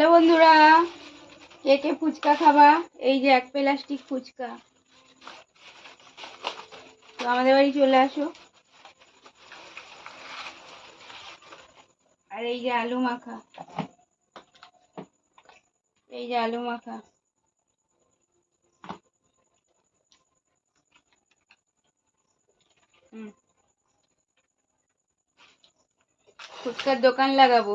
Hello বন্ধুরা কে কে ফুচকা খাবা, এই যে এক প্লাস্টিক ফুচকা। তো আমাদের বাড়ি চলে আসো। আর এই যে আলু মাখা। এই যে আলু মাখা। ফুচকার দোকান লাগাবো।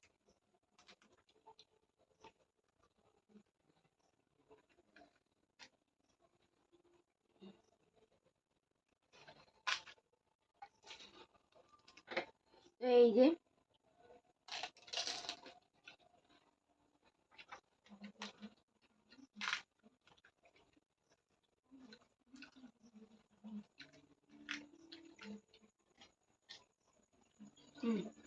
Neydi? Hmm.